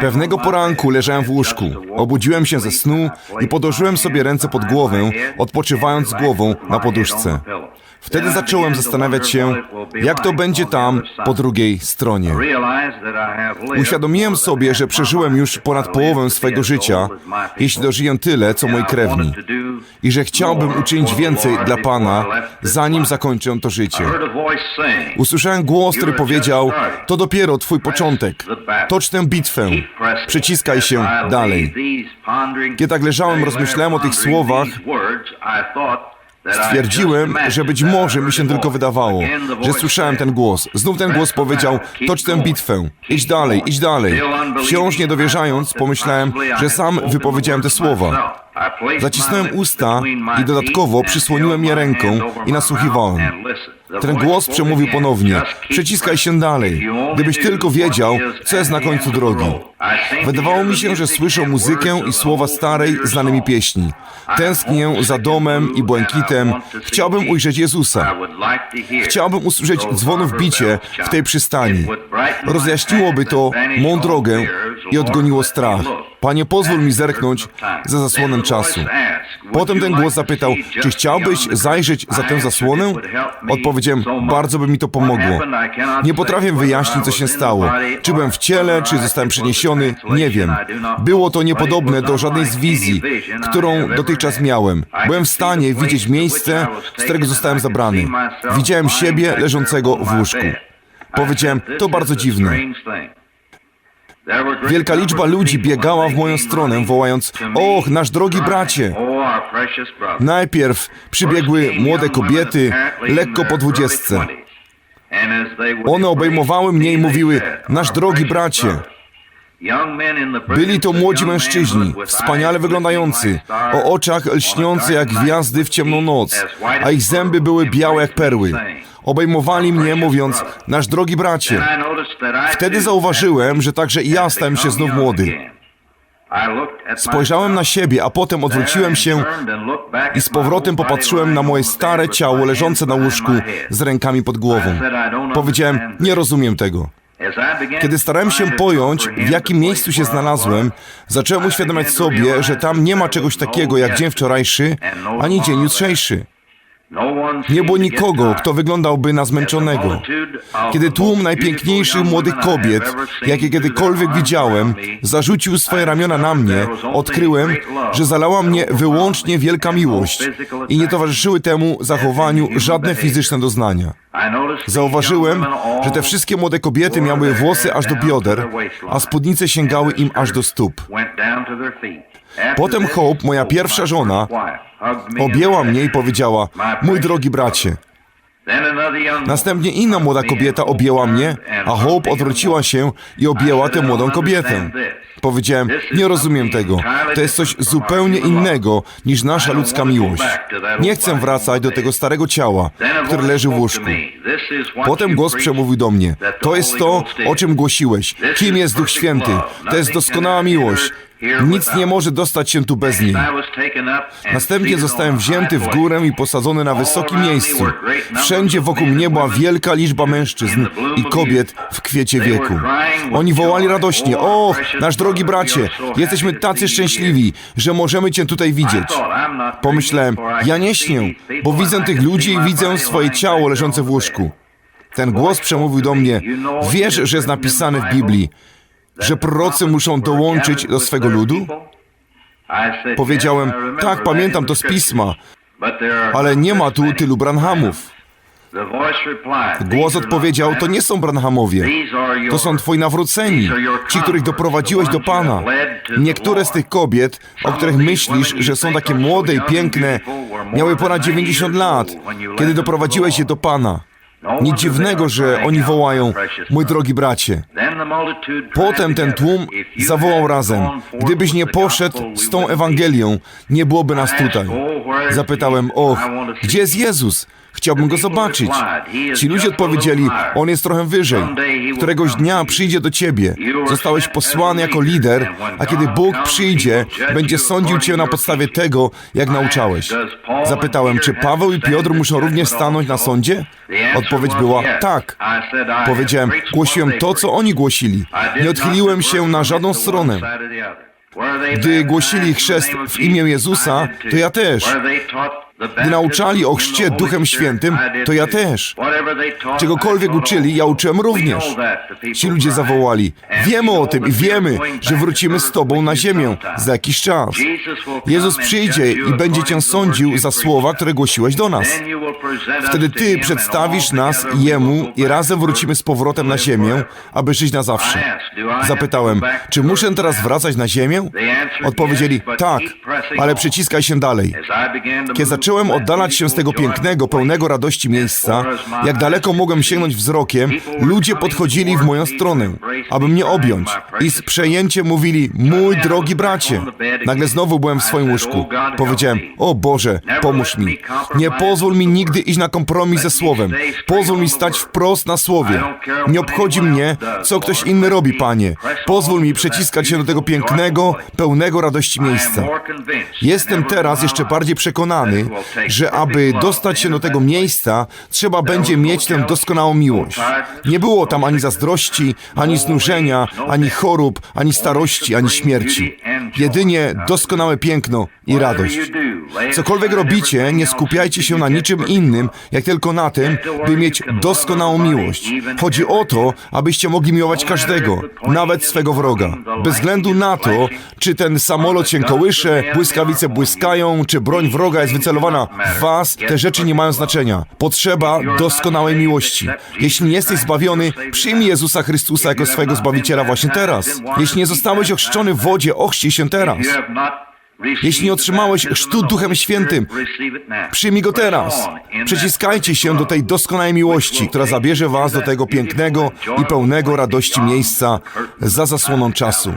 Pewnego poranku leżałem w łóżku. Obudziłem się ze snu i podłożyłem sobie ręce pod głowę, odpoczywając głową na poduszce. Wtedy zacząłem zastanawiać się, jak to będzie tam po drugiej stronie. Uświadomiłem sobie, że przeżyłem już ponad połowę swojego życia, jeśli dożyję tyle, co moi krewni, i że chciałbym uczynić więcej dla Pana, zanim zakończę to życie. Usłyszałem głos, który powiedział: To dopiero Twój początek. Tocz tę bitwę. Przyciskaj się dalej. Kiedy tak leżałem, rozmyślałem o tych słowach, Stwierdziłem, że być może mi się tylko wydawało, że słyszałem ten głos. Znów ten głos powiedział: Tocz tę bitwę, idź dalej, idź dalej. Wciąż nie dowierzając, pomyślałem, że sam wypowiedziałem te słowa. Zacisnąłem usta i dodatkowo przysłoniłem je ręką i nasłuchiwałem. Ten głos przemówił ponownie: Przyciskaj się dalej, gdybyś tylko wiedział, co jest na końcu drogi. Wydawało mi się, że słyszę muzykę i słowa starej, znanej mi pieśni. Tęsknię za domem i błękitem. Chciałbym ujrzeć Jezusa. Chciałbym usłyszeć dzwonu w bicie w tej przystani. Rozjaśniłoby to mą drogę i odgoniło strach. Panie, pozwól mi zerknąć za zasłonem czasu. Potem ten głos zapytał, czy chciałbyś zajrzeć za tę zasłonę? Odpowiedziałem, bardzo by mi to pomogło. Nie potrafię wyjaśnić, co się stało. Czy byłem w ciele, czy zostałem przeniesiony, nie wiem. Było to niepodobne do żadnej z wizji, którą dotychczas miałem. Byłem w stanie widzieć miejsce, z którego zostałem zabrany. Widziałem siebie leżącego w łóżku. Powiedziałem, to bardzo dziwne. Wielka liczba ludzi biegała w moją stronę, wołając: Och, nasz drogi bracie! Najpierw przybiegły młode kobiety, lekko po dwudziestce. One obejmowały mnie i mówiły: Nasz drogi bracie! Byli to młodzi mężczyźni, wspaniale wyglądający, o oczach lśniące jak gwiazdy w ciemną noc, a ich zęby były białe jak perły. Obejmowali mnie, mówiąc, nasz drogi bracie. Wtedy zauważyłem, że także i ja stałem się znów młody. Spojrzałem na siebie, a potem odwróciłem się i z powrotem popatrzyłem na moje stare ciało leżące na łóżku z rękami pod głową. Powiedziałem, nie rozumiem tego. Kiedy starałem się pojąć, w jakim miejscu się znalazłem, zacząłem uświadamiać sobie, że tam nie ma czegoś takiego jak dzień wczorajszy, ani dzień jutrzejszy. Nie było nikogo, kto wyglądałby na zmęczonego. Kiedy tłum najpiękniejszych młodych kobiet, jakie kiedykolwiek widziałem, zarzucił swoje ramiona na mnie, odkryłem, że zalała mnie wyłącznie wielka miłość i nie towarzyszyły temu zachowaniu żadne fizyczne doznania. Zauważyłem, że te wszystkie młode kobiety miały włosy aż do bioder, a spódnice sięgały im aż do stóp. Potem Hope, moja pierwsza żona, objęła mnie i powiedziała: Mój drogi bracie. Następnie inna młoda kobieta objęła mnie, a Hope odwróciła się i objęła tę młodą kobietę. Powiedziałem: Nie rozumiem tego. To jest coś zupełnie innego niż nasza ludzka miłość. Nie chcę wracać do tego starego ciała, które leży w łóżku. Potem głos przemówił do mnie: To jest to, o czym głosiłeś. Kim jest Duch Święty? To jest doskonała miłość. Nic nie może dostać się tu bez niej. Następnie zostałem wzięty w górę i posadzony na wysokim miejscu. Wszędzie wokół mnie była wielka liczba mężczyzn i kobiet w kwiecie wieku. Oni wołali radośnie: O, nasz drogi bracie, jesteśmy tacy szczęśliwi, że możemy Cię tutaj widzieć. Pomyślałem: Ja nie śnię, bo widzę tych ludzi i widzę swoje ciało leżące w łóżku. Ten głos przemówił do mnie: Wiesz, że jest napisane w Biblii, że prorocy muszą dołączyć do swego ludu? Powiedziałem, tak, pamiętam to z pisma, ale nie ma tu tylu Branhamów. Głos odpowiedział, to nie są Branhamowie, to są twoi nawróceni, ci, których doprowadziłeś do Pana. Niektóre z tych kobiet, o których myślisz, że są takie młode i piękne, miały ponad 90 lat, kiedy doprowadziłeś je do Pana. Nic dziwnego, że oni wołają, mój drogi bracie. Potem ten tłum zawołał razem, gdybyś nie poszedł z tą Ewangelią, nie byłoby nas tutaj. Zapytałem, och, gdzie jest Jezus? Chciałbym go zobaczyć. Ci ludzie odpowiedzieli, on jest trochę wyżej. Któregoś dnia przyjdzie do ciebie. Zostałeś posłany jako lider, a kiedy Bóg przyjdzie, będzie sądził cię na podstawie tego, jak nauczałeś. Zapytałem, czy Paweł i Piotr muszą również stanąć na sądzie? Odpowiedź była tak. Powiedziałem, głosiłem to, co oni głosili. Nie odchyliłem się na żadną stronę. Gdy głosili chrzest w imię Jezusa, to ja też. Gdy nauczali o chrzcie Duchem Świętym, to ja też. Czegokolwiek uczyli, ja uczyłem również. Ci ludzie zawołali, wiemy o tym i wiemy, że wrócimy z Tobą na ziemię za jakiś czas. Jezus przyjdzie i będzie Cię sądził za słowa, które głosiłeś do nas. Wtedy Ty przedstawisz nas Jemu i razem wrócimy z powrotem na ziemię, aby żyć na zawsze. Zapytałem, czy muszę teraz wracać na ziemię? Odpowiedzieli, tak, ale przyciskaj się dalej. Kiedy zacząłem oddalać się z tego pięknego, pełnego radości miejsca, jak daleko mogłem sięgnąć wzrokiem, ludzie podchodzili w moją stronę, aby mnie objąć i z przejęciem mówili, mój drogi bracie. Nagle znowu byłem w swoim łóżku. Powiedziałem, o Boże, pomóż mi. Nie pozwól mi nigdy iść na kompromis ze Słowem. Pozwól mi stać wprost na Słowie. Nie obchodzi mnie, co ktoś inny robi, Panie. Pozwól mi przeciskać się do tego pięknego, pełnego radości miejsca. Jestem teraz jeszcze bardziej przekonany, że aby dostać się do tego miejsca, trzeba będzie mieć tę doskonałą miłość. Nie było tam ani zazdrości, ani znużenia, ani chorób, ani starości, ani śmierci. Jedynie doskonałe piękno i radość. Cokolwiek robicie, nie skupiajcie się na niczym innym, jak tylko na tym, by mieć doskonałą miłość. Chodzi o to, abyście mogli miłować każdego, nawet swego wroga. Bez względu na to, czy ten samolot się kołysze, błyskawice błyskają, czy broń wroga jest wycelowana w was, te rzeczy nie mają znaczenia. Potrzeba doskonałej miłości. Jeśli nie jesteś zbawiony, przyjmij Jezusa Chrystusa jako swojego Zbawiciela właśnie teraz. Jeśli nie zostałeś ochrzczony w wodzie, ochrzcij się teraz. Jeśli nie otrzymałeś chrztu Duchem Świętym, przyjmij go teraz. Przyciskajcie się do tej doskonałej miłości, która zabierze was do tego pięknego i pełnego radości miejsca za zasłoną czasu.